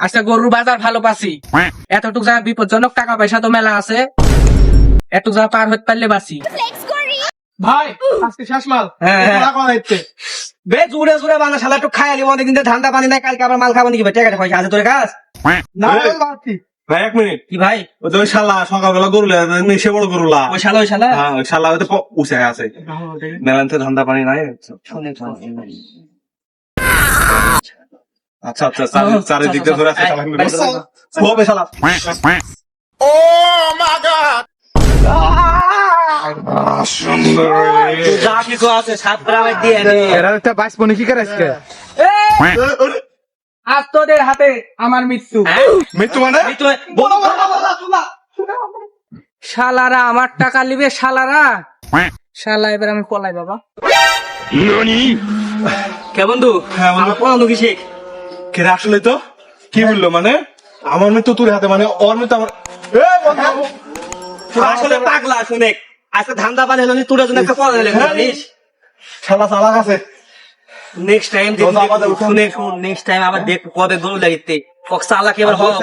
আচ্ছা গরুর বাজার ভালো পাচ্ছি এতটুক যা বিপজ্জনক টাকা পয়সা তো মেলা আছে। এটুক যা পার হতে পারলে বাঁচি ভাই আজকে শেষ মাল। হ্যাঁ, হ্যাঁ। বে জুড়ে জুড়ে বাংলা শালা একটু খাই আলি অনেক দিন ধরে ধান্দা পানি নাই কালকে আবার মাল খাব নাকি টাকা পয়সা আছে তোর কাছ? না ভাই এক মিনিট। কি ভাই? ওই তো ওই শালা সকালবেলা গরুলে সে বড় গরুলা ওই শালা ওই শালা? হ্যাঁ ওই শালা হয়তো প- উঠে আছে। মেলান্তে ধান্দা পানি নাই। আচ্ছা আচ্ছা চারিদিক দিয়ে ধরে আছে শালা ও বে শালা যা কিছু আছে সাত গ্রামের দিয়ে নে। এরা একটা বাইশ পনি কি করে আজকে? আজ তোদের হাতে আমার মৃত্যু। মৃত্যু মানে? শালারা আমার টাকা নিবে শালারা? শালা এবার আমি পলাই বাবা। কে বন্ধু? হ্যাঁ, আমার পড়ানো কি শেখ? কেরে আসলে তো? কি বলল মানে? আমার মৃত্যু তোর হাতে মানে ওর মৃত্যু আমার আসলে পাগলা শুনে। আজকে ধান্দা পানি হলো তোর জন্য একটা পড়া জানিস শালা চালাক আছে। নেক্সট টাইম শুনে নেক্সট টাইম আবার দেখ কবে গরু লাগিতে। চালাকি এবার হওয়া।